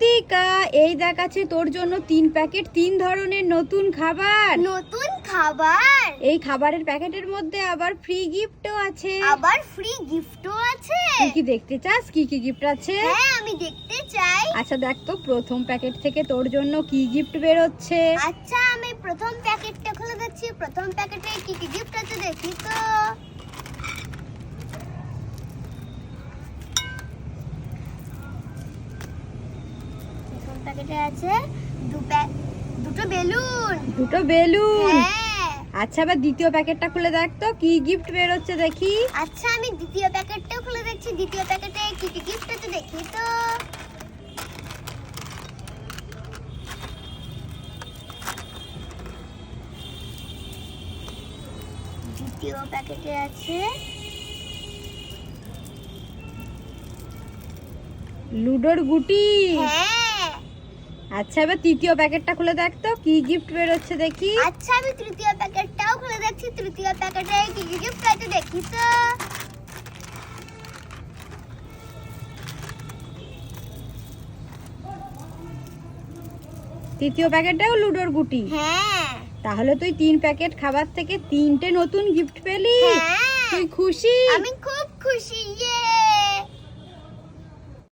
মনিকা এই দেখ আছে তোর জন্য তিন প্যাকেট তিন ধরনের নতুন খাবার। নতুন খাবার? এই খাবারের প্যাকেটের মধ্যে আবার ফ্রি গিফটও আছে। আবার ফ্রি গিফটও আছে? তুই কি দেখতে চাস? কি কি গিফট আছে? হ্যাঁ আমি দেখতে চাই। আচ্ছা দেখ তো প্রথম প্যাকেট থেকে তোর জন্য কি গিফট বেরোচ্ছে? আচ্ছা আমি প্রথম প্যাকেটটা খুলে দেখছি প্রথম প্যাকেটে কি কি গিফট আছে দেখি তো প্রথম প্যাকেটে আছে দু দুটো বেলুন। দুটো বেলুন। হ্যাঁ। আচ্ছা আবার দ্বিতীয় প্যাকেটটা খুলে দেখ তো কি গিফট বেরোচ্ছে দেখি। আচ্ছা আমি দ্বিতীয় প্যাকেটটাও খুলে দেখছি দ্বিতীয় প্যাকেটে কি কি গিফট আছে দেখি তো। দ্বিতীয় প্যাকেটে আছে লুডোর গুটি। হ্যাঁ। আচ্ছা এবার তৃতীয় প্যাকেটটা খুলে দেখ তো কি গিফট বেরোচ্ছে দেখি। আচ্ছা আমি তৃতীয় প্যাকেটটাও খুলে দেখছি তৃতীয় প্যাকেটে কি কি গিফট আছে দেখি তো। তৃতীয় প্যাকেটটাও লুডোর গুটি। হ্যাঁ। তাহলে তুই তিন প্যাকেট খাবার থেকে তিনটে নতুন গিফট পেলি। হ্যাঁ। তুই খুশি? আমি খুব খুশি